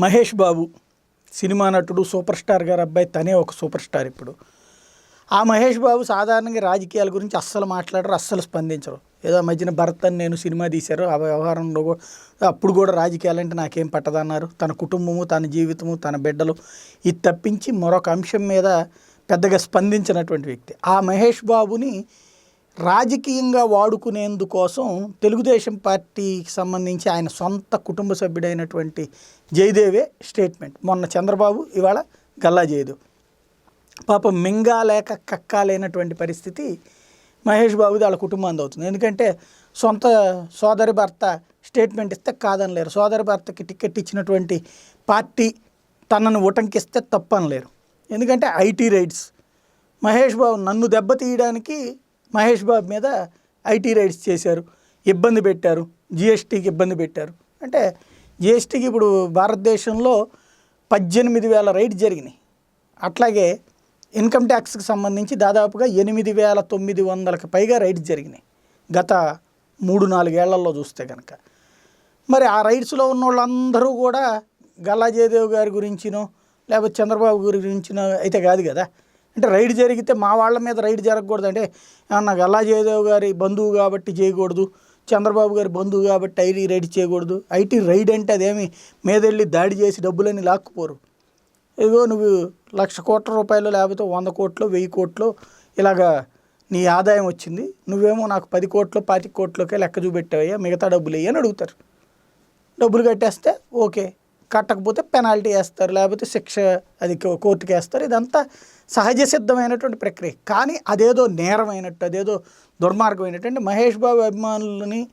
Mahesh Babu cinema నటుడు super star గారు అబ్బాయి తనే ఒక సూపర్ స్టార్ ఇప్పుడు. ఆ మహేష్ బాబు సాధారణంగా రాజకీయాల గురించి అస్సలు మాట్లాడరు అస్సలు స్పందించరు. ఏదో మధ్యన భరత్ అని నేను సినిమా తీశారు ఆ వ్యవహారంలో కూడా అప్పుడు కూడా రాజకీయాలంటే నాకేం పట్టదన్నారు. తన కుటుంబము తన జీవితము తన బిడ్డలు ఇది తప్పించి మరొక అంశం మీద పెద్దగా స్పందించినటువంటి వ్యక్తి. ఆ మహేష్ బాబుని రాజకీయంగా వాడుకునేందుకోసం తెలుగుదేశం పార్టీకి సంబంధించి ఆయన సొంత కుటుంబ సభ్యుడైనటువంటి జయదేవే స్టేట్మెంట్. మొన్న చంద్రబాబు ఇవాళ గల్లా జయదేవ్. పాపం మింగాలేక కక్కాలేనటువంటి పరిస్థితి మహేష్ బాబుది వాళ్ళ కుటుంబానికి అవుతుంది. ఎందుకంటే సొంత సోదరి భర్త స్టేట్మెంట్ ఇస్తే కాదనలేరు. సోదరి భర్తకి టికెట్ ఇచ్చినటువంటి పార్టీ తనను ఉటంకిస్తే తప్పనలేరు. ఎందుకంటే ఐటీ రైడ్స్ మహేష్ బాబు నన్ను దెబ్బతీయడానికి మహేష్ బాబు మీద ఐటీ రైడ్స్ చేశారు ఇబ్బంది పెట్టారు జిఎస్టీకి ఇబ్బంది పెట్టారు. అంటే జిఎస్టీకి ఇప్పుడు భారతదేశంలో పద్దెనిమిది వేల రైడ్స్ జరిగినాయి. అట్లాగే ఇన్కమ్ ట్యాక్స్కి సంబంధించి దాదాపుగా ఎనిమిది వేల తొమ్మిది వందలకు పైగా రైడ్స్ జరిగినాయి. గత మూడు నాలుగేళ్ళలో చూస్తే కనుక మరి ఆ రైడ్స్లో ఉన్న వాళ్ళందరూ కూడా గల్లా జయదేవ్ గారి గురించినో లేకపోతే చంద్రబాబు గారి గురించినో అయితే కాదు కదా. అంటే రైడ్ జరిగితే మా వాళ్ళ మీద రైడ్ జరగకూడదు. అంటే ఏమన్నా గల్లా జయదేవ్ గారి బంధువు కాబట్టి చేయకూడదు చంద్రబాబు గారి బంధువు కాబట్టి ఐటీ రైడ్ చేయకూడదు ఐటీ రైడ్ అంటే అదేమి మీదెళ్ళి దాడి చేసి డబ్బులని లాక్కుపోరు. ఇదిగో నువ్వు లక్ష కోట్ల రూపాయలు లేకపోతే వంద కోట్లు వెయ్యి కోట్లు ఇలాగా నీ ఆదాయం వచ్చింది. నువ్వేమో నాకు పది కోట్లు పాతి కోట్లకే లెక్క చూపెట్టావయ్యా మిగతా డబ్బులు అని అడుగుతారు. డబ్బులు కట్టేస్తే ఓకే. కట్టకపోతే పెనాల్టీ వేస్తారు లేకపోతే శిక్ష అది కోర్టుకి వేస్తారు. ఇదంతా సహజ సిద్ధమైనటువంటి ప్రక్రియ. కానీ అదేదో నేరమైనట్టు అదేదో దుర్మార్గమైనటువంటి మహేష్ బాబు అభిమానులని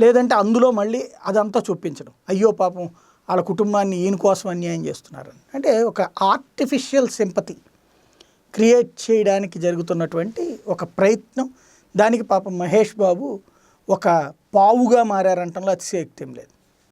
లేదంటే అందులో మళ్ళీ అదంతా చూపించడం. అయ్యో పాపం వాళ్ళ కుటుంబాన్ని ఈయన కోసం అన్యాయం చేస్తున్నారని. అంటే ఒక ఆర్టిఫిషియల్ సింపతి క్రియేట్ చేయడానికి జరుగుతున్నటువంటి ఒక ప్రయత్నం. దానికి పాపం మహేష్ బాబు ఒక పావుగా మారారంటంలో అతిశయక్తి ఏం లేదు.